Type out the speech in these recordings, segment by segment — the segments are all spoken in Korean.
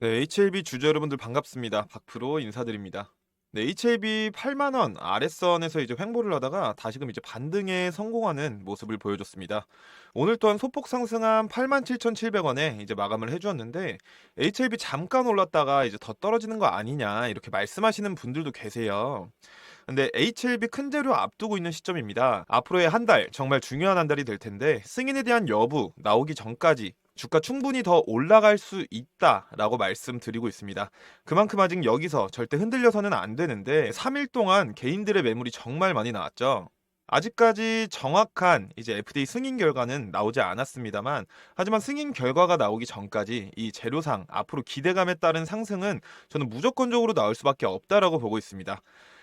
네, HLB 주주 여러분들 반갑습니다. 박프로 인사드립니다. 네, HLB 8만 원 아랫선에서 이제 횡보를 하다가 다시금 이제 반등에 성공하는 모습을 보여줬습니다. 오늘 또한 소폭 상승한 87,700원에 이제 마감을 해주었는데 HLB 잠깐 올랐다가 이제 더 떨어지는 거 아니냐 이렇게 말씀하시는 분들도 계세요. 근데 HLB 큰 재료 앞두고 있는 시점입니다. 앞으로의 한 달 정말 중요한 한 달이 될 텐데 승인에 대한 여부 나오기 전까지 주가 충분히 더 올라갈 수 있다라고 말씀드리고 있습니다. 그만큼 아직 여기서 절대 흔들려서는 안 되는데 3일 동안 개인들의 매물이 정말 많이 나왔죠. 아직까지 정확한 이제 FDA 승인 결과는 나오지 않았습니다만 하지만 승인 결과가 나오기 전까지 이 재료상 앞으로 기대감에 따른 상승은 저는 무조건적으로 나올 수밖에 없다라고 보고 있습니다.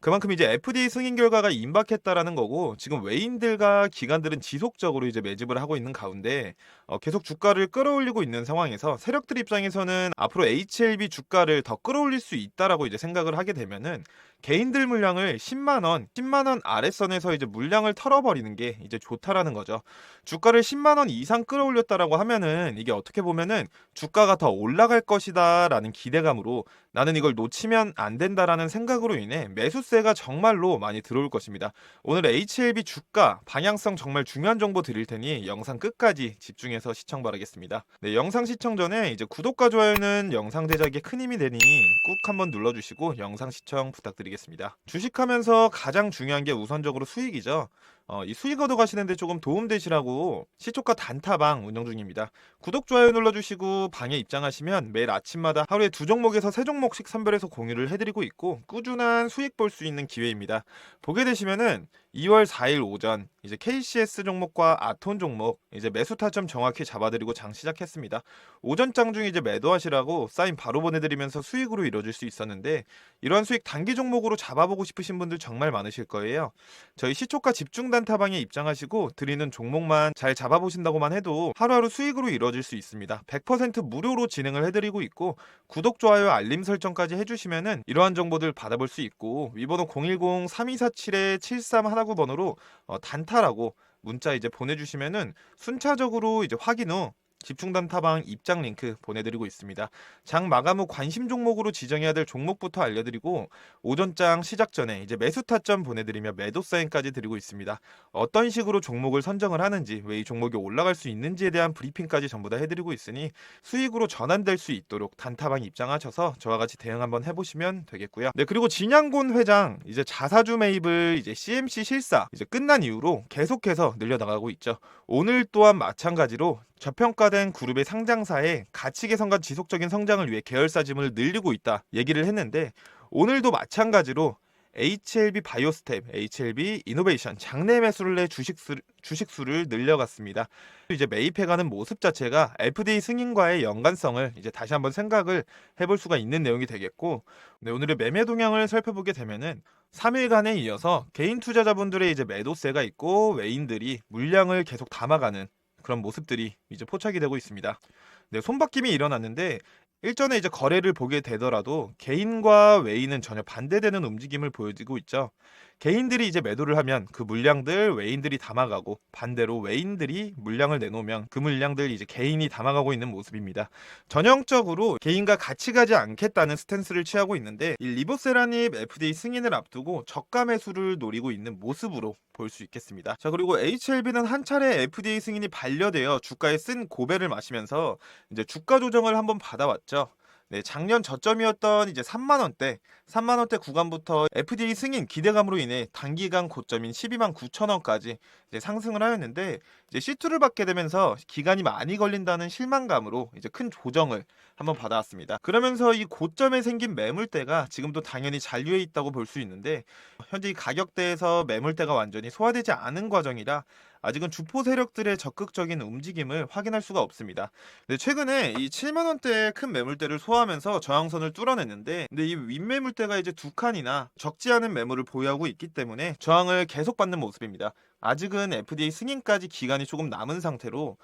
그만큼 이제 FDA 승인 결과가 임박했다라는 거고 지금 외인들과 기관들은 지속적으로 이제 매집을 하고 있는 가운데 어, 계속 주가를 끌어올리고 있는 상황에서 세력들 입장에서는 앞으로 HLB 주가를 더 끌어올릴 수 있다라고 이제 생각을 하게 되면은 개인들 물량을 10만 원, 10만 원 아래선에서 이제 물량을 털어버리는 게 이제 좋다라는 거죠. 주가를 10만 원 이상 끌어올렸다라고 하면은 이게 어떻게 보면은 주가가 더 올라갈 것이다라는 기대감으로 나는 이걸 놓치면 안 된다라는 생각으로 인해 매수세가 정말로 많이 들어올 것입니다. 오늘 HLB 주가 방향성 정말 중요한 정보 드릴 테니 영상 끝까지 집중해서 시청 바라겠습니다. 네, 영상 시청 전에 이제 구독과 좋아요는 영상 제작에 큰 힘이 되니 꾹 한번 눌러주시고 영상 시청 부탁드 리겠습니다. 주식하면서 가장 중요한 게 우선적으로 수익이죠. 어, 이 수익 얻어 가시는데 조금 도움되시라고 시초가 단타방 운영 중입니다. 구독, 좋아요 눌러주시고 방에 입장하시면 매일 아침마다 하루에 두 종목에서 세 종목씩 선별해서 공유를 해드리고 있고 꾸준한 수익 볼 수 있는 기회입니다. 보게 되시면은 2월 4일 오전 이제 KCS 종목과 아톤 종목 이제 매수 타점 정확히 잡아드리고 장 시작했습니다. 오전 장 중에 이제 매도하시라고 사인 바로 보내드리면서 수익으로 이뤄질 수 있었는데 이러한 수익 단기 종목으로 잡아보고 싶으신 분들 정말 많으실 거예요. 저희 시초가 집중 단 타방에 입장하시고 드리는 종목만 잘 잡아보신다고만 해도 하루하루 수익으로 이루어질 수 있습니다. 100% 무료로 진행을 해드리고 있고 구독, 좋아요, 알림 설정까지 해주시면은 이러한 정보들 받아볼 수 있고 위번호 010-3247-7319 번호로 어, 단타라고 문자 이제 보내주시면은 순차적으로 이제 확인 후 집중 단 타방 입장 링크 보내드리고 있습니다. 장 마감 후 관심 종목으로 지정해야 될 종목부터 알려드리고 오전장 시작 전에 이제 매수 타점 보내드리며 매도 사인까지 드리고 있습니다. 어떤 식으로 종목을 선정을 하는지 왜 이 종목이 올라갈 수 있는지에 대한 브리핑까지 전부 다 해드리고 있으니 수익으로 전환될 수 있도록 단타방 입장하셔서 저와 같이 대응 한번 해보시면 되겠고요. 네 그리고 진양곤 회장 이제 자사주 매입을 이제 CMC 실사 이제 끝난 이후로 계속해서 늘려나가고 있죠. 오늘 또한 마찬가지로 저평가된 그룹의 상장사의 가치 개선과 지속적인 성장을 위해 계열사 짐을 늘리고 있다 얘기를 했는데 오늘도 마찬가지로 HLB 바이오스텝, HLB 이노베이션 장내 매수를 내 주식 수, 주식 수를 늘려갔습니다. 이제 매입해가는 모습 자체가 FDA 승인과의 연관성을 이제 다시 한번 생각을 해볼 수가 있는 내용이 되겠고 네, 오늘의 매매 동향을 살펴보게 되면은 3일간에 이어서 개인 투자자분들의 이제 매도세가 있고 외인들이 물량을 계속 담아가는 그런 모습들이 이제 포착이 되고 있습니다. 네, 손바뀜이 일어났는데 일전에 이제 거래를 보게 되더라도 개인과 외인은 전혀 반대되는 움직임을 보여주고 있죠. 개인들이 이제 매도를 하면 그 물량들 외인들이 담아가고 반대로 외인들이 물량을 내놓으면 그 물량들 이제 개인이 담아가고 있는 모습입니다. 전형적으로 개인과 같이 가지 않겠다는 스탠스를 취하고 있는데 이 리보세라닙 FDA 승인을 앞두고 저가 매수를 노리고 있는 모습으로 볼 수 있겠습니다. 자 그리고 HLB는 한 차례 FDA 승인이 반려되어 주가에 쓴 고배를 마시면서 이제 주가 조정을 한번 받아왔죠. 네, 작년 저점이었던 이제 3만 원대, 3만 원대 구간부터 FDA 승인 기대감으로 인해 단기간 고점인 12만 9천 원까지 이제 상승을 하였는데 이제 C2를 받게 되면서 기간이 많이 걸린다는 실망감으로 이제 큰 조정을 한번 받아왔습니다. 그러면서 이 고점에 생긴 매물대가 지금도 당연히 잔류해 있다고 볼 수 있는데 현재 이 가격대에서 매물대가 완전히 소화되지 않은 과정이라 아직은 주포 세력들의 적극적인 움직임을 확인할 수가 없습니다. 근데 최근에 이 7만 원대의 큰 매물대를 소화하면서 저항선을 뚫어냈는데 근데 이 윗매물대가 이제 두 칸이나 적지 않은 매물을 보유하고 있기 때문에 저항을 계속 받는 모습입니다. 아직은 FDA 승인까지 기간이 조금 남은 상태로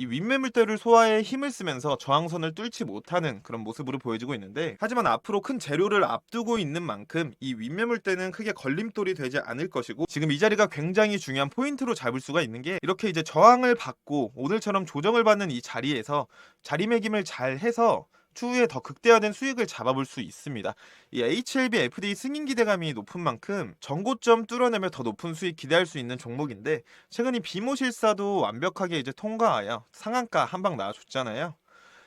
이 윗매물대를 소화에 힘을 쓰면서 저항선을 뚫지 못하는 그런 모습으로 보여지고 있는데 하지만 앞으로 큰 재료를 앞두고 있는 만큼 이 윗매물대는 크게 걸림돌이 되지 않을 것이고 지금 이 자리가 굉장히 중요한 포인트로 잡을 수가 있는 게 이렇게 이제 저항을 받고 오늘처럼 조정을 받는 이 자리에서 자리매김을 잘 해서 추후에 더 극대화된 수익을 잡아볼 수 있습니다. 이 HLB FDA 승인 기대감이 높은 만큼 전고점 뚫어내며 더 높은 수익 기대할 수 있는 종목인데 최근 이 비모 실사도 완벽하게 이제 통과하여 상한가 한방 나와줬잖아요.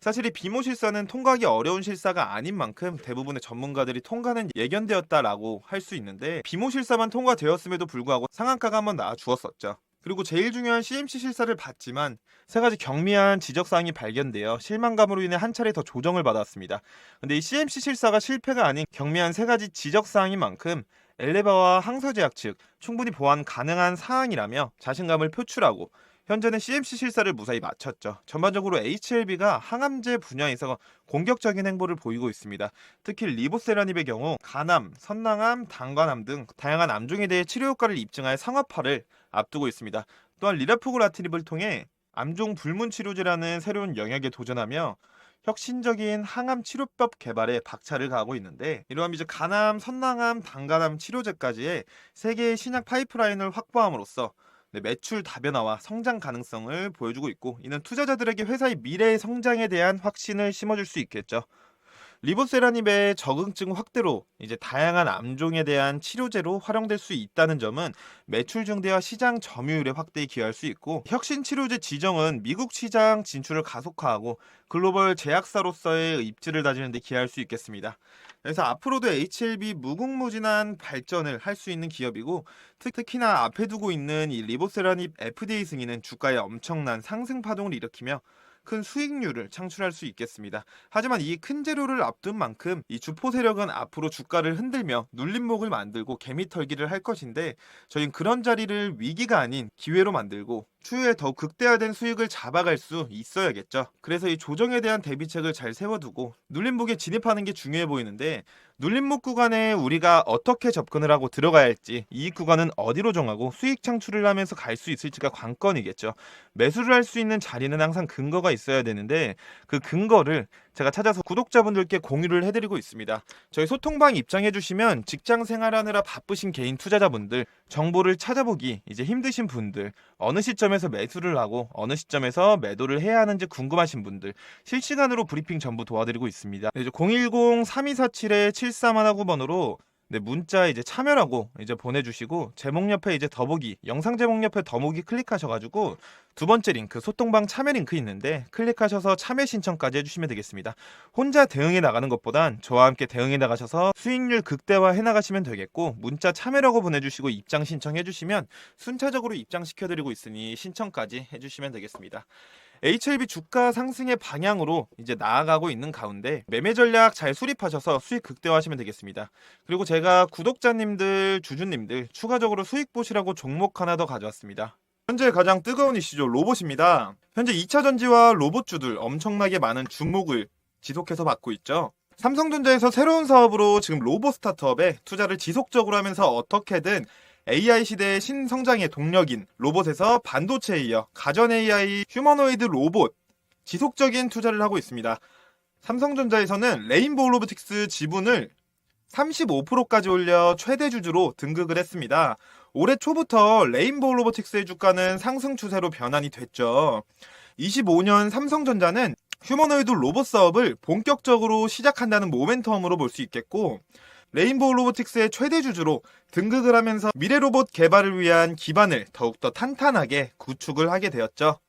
사실 이 비모 실사는 통과하기 어려운 실사가 아닌 만큼 대부분의 전문가들이 통과는 예견되었다라고 할 수 있는데 비모 실사만 통과되었음에도 불구하고 상한가가 한번 나와 주었었죠. 그리고 제일 중요한 CMC 실사를 봤지만 세 가지 경미한 지적 사항이 발견되어 실망감으로 인해 한 차례 더 조정을 받았습니다. 근데 이 CMC 실사가 실패가 아닌 경미한 세 가지 지적 사항인 만큼 엘레바와 항서제약 측 충분히 보완 가능한 사항이라며 자신감을 표출하고 현재는 CMC 실사를 무사히 마쳤죠. 전반적으로 HLB가 항암제 분야에서 공격적인 행보를 보이고 있습니다. 특히 리보세라닙의 경우 간암, 선낭암, 당관암 등 다양한 암종에 대해 치료 효과를 입증할 상업화를 앞두고 있습니다. 또한 리라프고라트립을 통해 암종 불문 치료제라는 새로운 영역에 도전하며 혁신적인 항암 치료법 개발에 박차를 가하고 있는데 이러한 이제 간암, 선낭암, 당간암 치료제까지의 세 개의 신약 파이프라인을 확보함으로써 네, 매출 다변화와 성장 가능성을 보여주고 있고 이는 투자자들에게 회사의 미래의 성장에 대한 확신을 심어줄 수 있겠죠. 리보세라닙의 적응증 확대로 이제 다양한 암종에 대한 치료제로 활용될 수 있다는 점은 매출 증대와 시장 점유율의 확대에 기여할 수 있고 혁신 치료제 지정은 미국 시장 진출을 가속화하고 글로벌 제약사로서의 입지를 다지는 데 기여할 수 있겠습니다. 그래서 앞으로도 HLB 무궁무진한 발전을 할 수 있는 기업이고 특히나 앞에 두고 있는 이 리보세라닙 FDA 승인은 주가에 엄청난 상승 파동을 일으키며 큰 수익률을 창출할 수 있겠습니다. 하지만 이 큰 재료를 앞둔 만큼 이 주포 세력은 앞으로 주가를 흔들며 눌림목을 만들고 개미털기를 할 것인데 저희는 그런 자리를 위기가 아닌 기회로 만들고 추후에 더 극대화된 수익을 잡아갈 수 있어야겠죠. 그래서 이 조정에 대한 대비책을 잘 세워두고 눌림목에 진입하는 게 중요해 보이는데 눌림목 구간에 우리가 어떻게 접근을 하고 들어가야 할지 이익 구간은 어디로 정하고 수익 창출을 하면서 갈 수 있을지가 관건이겠죠. 매수를 할 수 있는 자리는 항상 근거가 있어야 되는데 그 근거를 제가 찾아서 구독자분들께 공유를 해드리고 있습니다. 저희 소통방 입장해 주시면 직장 생활하느라 바쁘신 개인 투자자분들 정보를 찾아보기 이제 힘드신 분들 어느 시점에서 매수를 하고 어느 시점에서 매도를 해야 하는지 궁금하신 분들 실시간으로 브리핑 전부 도와드리고 있습니다. 네, 010-3247-7319번으로 네, 문자 이제 참여라고 이제 보내주시고 제목 옆에 이제 더보기 영상 제목 옆에 더보기 클릭하셔가지고 두 번째 링크 소통방 참여 링크 있는데 클릭하셔서 참여 신청까지 해주시면 되겠습니다. 혼자 대응해 나가는 것보단 저와 함께 대응해 나가셔서 수익률 극대화 해 나가시면 되겠고 문자 참여라고 보내주시고 입장 신청해 주시면 순차적으로 입장시켜드리고 있으니 신청까지 해주시면 되겠습니다. HLB 주가 상승의 방향으로 이제 나아가고 있는 가운데 매매 전략 잘 수립하셔서 수익 극대화하시면 되겠습니다. 그리고 제가 구독자님들, 주주님들 추가적으로 수익 보시라고 종목 하나 더 가져왔습니다. 현재 가장 뜨거운 이슈죠. 로봇입니다. 현재 2차 전지와 로봇주들 엄청나게 많은 주목을 지속해서 받고 있죠. 삼성전자에서 새로운 사업으로 지금 로봇 스타트업에 투자를 지속적으로 하면서 어떻게든 AI 시대의 신성장의 동력인 로봇에서 반도체에 이어 가전 AI, 휴머노이드 로봇 지속적인 투자를 하고 있습니다. 삼성전자에서는 레인보우 로보틱스 지분을 35%까지 올려 최대 주주로 등극을 했습니다. 올해 초부터 레인보우 로보틱스의 주가는 상승 추세로 변환이 됐죠. 25년 삼성전자는 휴머노이드 로봇 사업을 본격적으로 시작한다는 모멘텀으로 볼 수 있겠고 레인보우 로보틱스의 최대 주주로 등극을 하면서 미래 로봇 개발을 위한 기반을 더욱더 탄탄하게 구축을 하게 되었죠.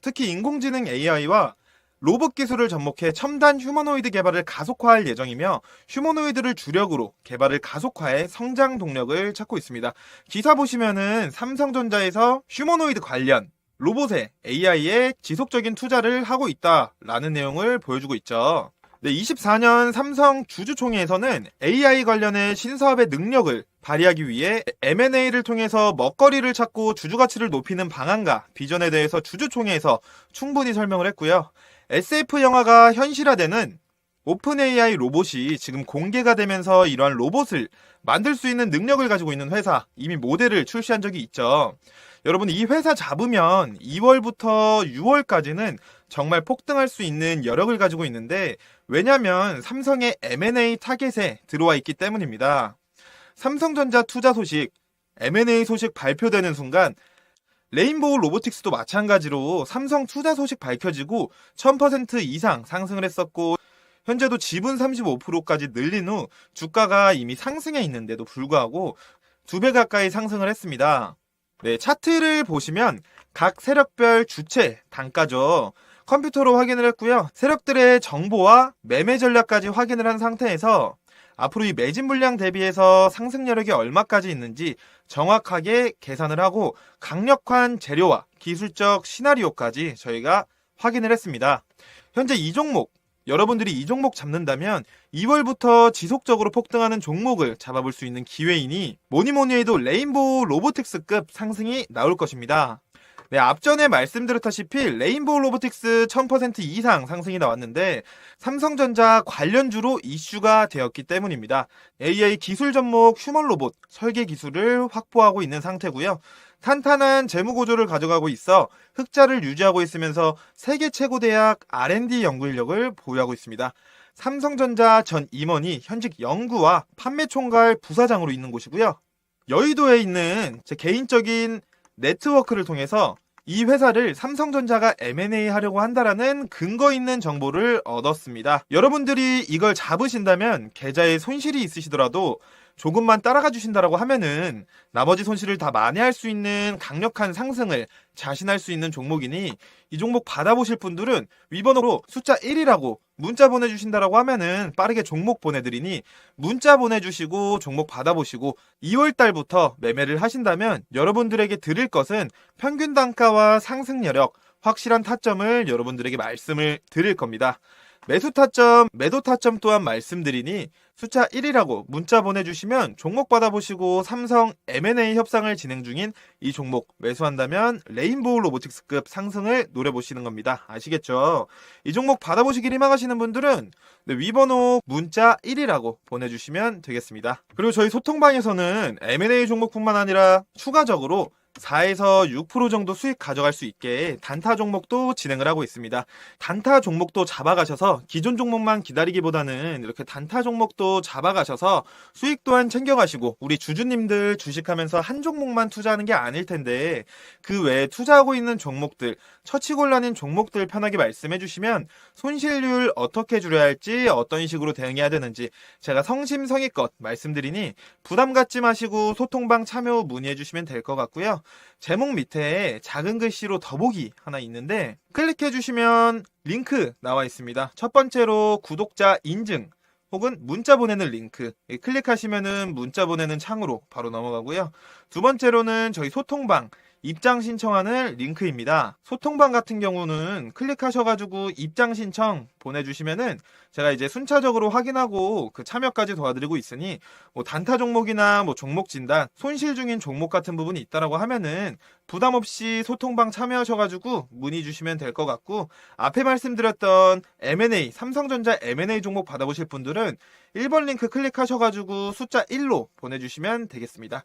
특히 인공지능 AI와 로봇 기술을 접목해 첨단 휴머노이드 개발을 가속화할 예정이며 휴머노이드를 주력으로 개발을 가속화해 성장 동력을 찾고 있습니다. 기사 보시면은 삼성전자에서 휴머노이드 관련 로봇에 AI에 지속적인 투자를 하고 있다라는 내용을 보여주고 있죠. 네, 24년 삼성 주주총회에서는 AI 관련의 신사업의 능력을 발휘하기 위해 M&A를 통해서 먹거리를 찾고 주주 가치를 높이는 방안과 비전에 대해서 주주총회에서 충분히 설명을 했고요. SF 영화가 현실화되는 오픈 AI 로봇이 지금 공개가 되면서 이러한 로봇을 만들 수 있는 능력을 가지고 있는 회사 이미 모델을 출시한 적이 있죠. 여러분 이 회사 잡으면 2월부터 6월까지는 정말 폭등할 수 있는 여력을 가지고 있는데 왜냐면 삼성의 M&A 타겟에 들어와 있기 때문입니다. 삼성전자 투자 소식, M&A 소식 발표되는 순간 레인보우 로보틱스도 마찬가지로 삼성 투자 소식 밝혀지고 1000% 이상 상승을 했었고 현재도 지분 35%까지 늘린 후 주가가 이미 상승해 있는데도 불구하고 두 배 가까이 상승을 했습니다. 네, 차트를 보시면 각 세력별 주체 단가죠. 컴퓨터로 확인을 했고요. 세력들의 정보와 매매 전략까지 확인을 한 상태에서 앞으로 이 매진 물량 대비해서 상승 여력이 얼마까지 있는지 정확하게 계산을 하고 강력한 재료와 기술적 시나리오까지 저희가 확인을 했습니다. 현재 이 종목 여러분들이 이 종목 잡는다면 2월부터 지속적으로 폭등하는 종목을 잡아볼 수 있는 기회이니 뭐니 뭐니 해도 레인보우 로보틱스급 상승이 나올 것입니다. 네, 앞전에 말씀드렸다시피 레인보우 로보틱스 1000% 이상 상승이 나왔는데 삼성전자 관련주로 이슈가 되었기 때문입니다. AI 기술 접목 휴먼 로봇 설계 기술을 확보하고 있는 상태고요. 탄탄한 재무 구조를 가져가고 있어 흑자를 유지하고 있으면서 세계 최고 대학 R&D 연구 인력을 보유하고 있습니다. 삼성전자 전 임원이 현직 연구와 판매 총괄 부사장으로 있는 곳이고요. 여의도에 있는 제 개인적인 네트워크를 통해서 이 회사를 삼성전자가 M&A 하려고 한다라는 근거 있는 정보를 얻었습니다. 여러분들이 이걸 잡으신다면 계좌에 손실이 있으시더라도 조금만 따라가 주신다라고 하면은 나머지 손실을 다 만회할 수 있는 강력한 상승을 자신할 수 있는 종목이니 이 종목 받아보실 분들은 위번호로 숫자 1이라고 문자 보내주신다라고 하면은 빠르게 종목 보내드리니 문자 보내주시고 종목 받아보시고 2월 달부터 매매를 하신다면 여러분들에게 드릴 것은 평균 단가와 상승 여력, 확실한 타점을 여러분들에게 말씀을 드릴 겁니다. 매수 타점, 매도 타점 또한 말씀드리니 숫자 1이라고 문자 보내주시면 종목 받아보시고 삼성 M&A 협상을 진행 중인 이 종목 매수한다면 레인보우 로보틱스급 상승을 노려보시는 겁니다. 아시겠죠? 이 종목 받아보시길 희망하시는 분들은 네, 위번호 문자 1이라고 보내주시면 되겠습니다. 그리고 저희 소통방에서는 M&A 종목뿐만 아니라 추가적으로 4에서 6% 정도 수익 가져갈 수 있게 단타 종목도 진행을 하고 있습니다. 단타 종목도 잡아가셔서 기존 종목만 기다리기보다는 이렇게 단타 종목도 잡아가셔서 수익 또한 챙겨가시고 우리 주주님들 주식하면서 한 종목만 투자하는 게 아닐 텐데 그 외에 투자하고 있는 종목들 처치곤란인 종목들 편하게 말씀해 주시면 손실률 어떻게 줄여야 할지 어떤 식으로 대응해야 되는지 제가 성심성의껏 말씀드리니 부담 갖지 마시고 소통방 참여 후 문의해 주시면 될 것 같고요. 제목 밑에 작은 글씨로 더보기 하나 있는데 클릭해 주시면 링크 나와 있습니다. 첫 번째로 구독자 인증 혹은 문자 보내는 링크 예, 클릭하시면은 문자 보내는 창으로 바로 넘어가고요. 두 번째로는 저희 소통방 입장 신청하는 링크입니다. 소통방 같은 경우는 클릭하셔가지고 입장 신청 보내주시면은 제가 이제 순차적으로 확인하고 그 참여까지 도와드리고 있으니 뭐 단타 종목이나 뭐 종목 진단, 손실 중인 종목 같은 부분이 있다라고 하면은 부담 없이 소통방 참여하셔가지고 문의 주시면 될 것 같고 앞에 말씀드렸던 M&A 삼성전자 M&A 종목 받아보실 분들은 1번 링크 클릭하셔가지고 숫자 1로 보내주시면 되겠습니다.